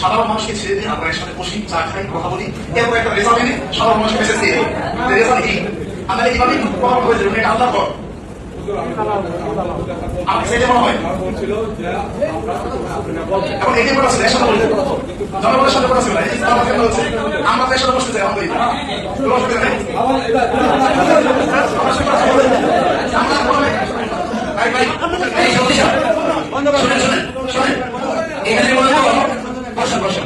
সাধারণ মানুষকে ছেড়ে দিয়ে আমরা একসাথে বসি, চা খাই, কথা বলি। এরপর একটা রেজাল্ট এনে সাধারণ মানুষকে মেসেজ দিয়ে রেজাল্ট এই। আমরা এইভাবে কথা হয়ে যাবে এটা আল্লাহ কর আমার সেটা মনে হয়? এখন এটি করে আছে একসাথে বলি। জনগণের সাথে এই যে আমার তো একসাথে বসতে চাই আলহামদুলিল্লাহ কোনো অসুবিধা নেই ভাই। ভাই শুনেন শুনেন শুনেন। এখানে বলে তো Muchas.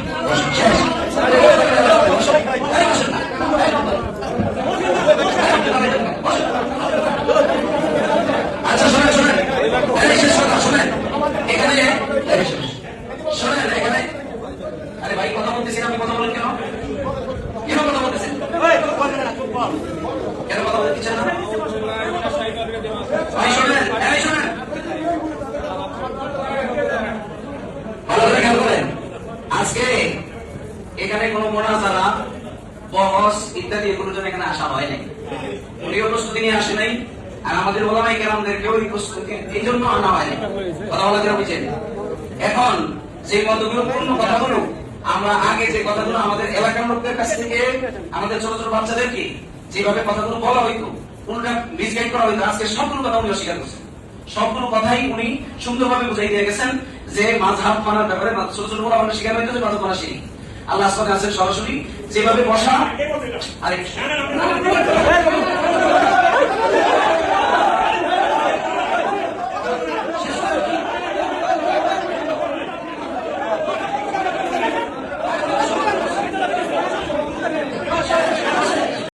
আজকে এখানে কোনো মোনাজারা, বহস ইত্যাদি এগুলোর জন্য এখানে আসা হয় নাই। উনিও প্রস্তুতি নিয়ে আসে নাই, আর আমাদের ওলামাই কেরামদেরকেও এই প্রস্তুতি, এই জন্য আনা হয়নি কথা বলা যারা বুঝেন এখন যে মতগুলোপূর্ণ কথাগুলো আমরা আগে যে কথাগুলো আমাদের এলাকার লোকদের কাছ থেকে, আমাদের ছোট ছোট বাচ্চাদেরকে যেভাবে কথাগুলো বলা হইতো কোনটা মিসগাইড করা হইতো, আজকে সবগুলো কথা উনি অস্বীকার করছেন। সবগুলো কথাই উনি সুন্দরভাবে বুঝাই দিয়ে গেছেন যে মাঝহাব মানার ব্যাপারে ছোট ছোট বড় আমরা শিকার হইতো মাঝহাব মানা শিখি আল্লাহ আসমান আছেন সরাসরি যেভাবে বসা আরে